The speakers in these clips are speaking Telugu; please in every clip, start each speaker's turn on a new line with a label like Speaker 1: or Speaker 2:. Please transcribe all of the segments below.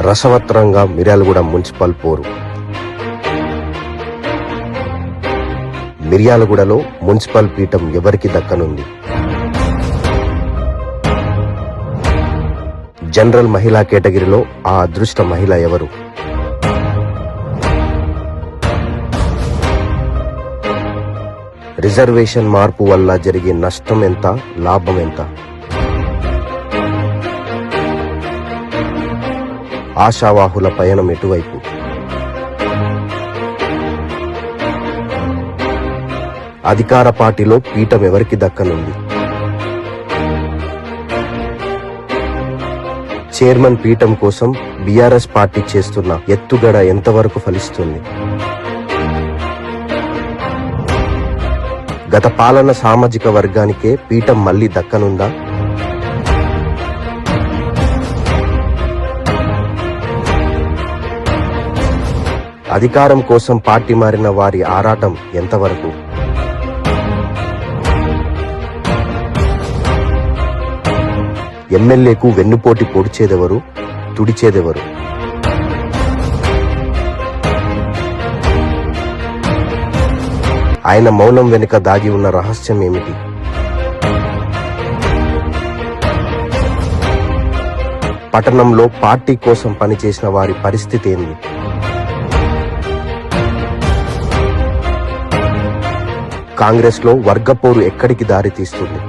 Speaker 1: రసవత్రంగా మిర్యాలగూడ మున్సిపల్ పోరు. మిర్యాలగూడలో మున్సిపల్ పీఠం ఎవరికి దక్కనుంది? జనరల్ మహిళా కేటగిరీలో ఆ అదృష్ట మహిళ ఎవరు? రిజర్వేషన్ మార్పు వల్ల జరిగే నష్టం ఎంత లాభం ఎంత? ఆశావాహుల పయనం ఎటువైపు? అధికార పార్టీలో పీఠం ఎవరికి దక్కనుంది? చైర్మన్ పీఠం కోసం బీఆర్ఎస్ పార్టీ చేస్తున్న ఎత్తుగడ ఎంతవరకు ఫలిస్తుంది? గత పాలన సామాజిక వర్గానికే పీఠం మళ్ళీ దక్కనుందా? అధికారం కోసం పార్టీ మారిన వారి ఆరాటం ఎంతవరకు? ఎమ్మెల్యేకు వెన్నుపోటి పొడిచేదెవరు? తుడిచేదెవరు? ఆయన మౌనం వెనుక దాగి ఉన్న రహస్యం ఏమిటి? పట్టణంలో పార్టీ కోసం పనిచేసిన వారి పరిస్థితి ఏంది కాంగ్రెస్లో వర్గపోరు ఎక్కడికి దారి తీస్తుంది?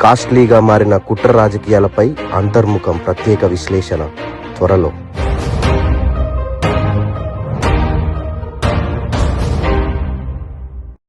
Speaker 1: కాస్ట్లీగా మారిన కుట్ర రాజకీయాలపై అంతర్ముఖం ప్రత్యేక విశ్లేషణ త్వరలో.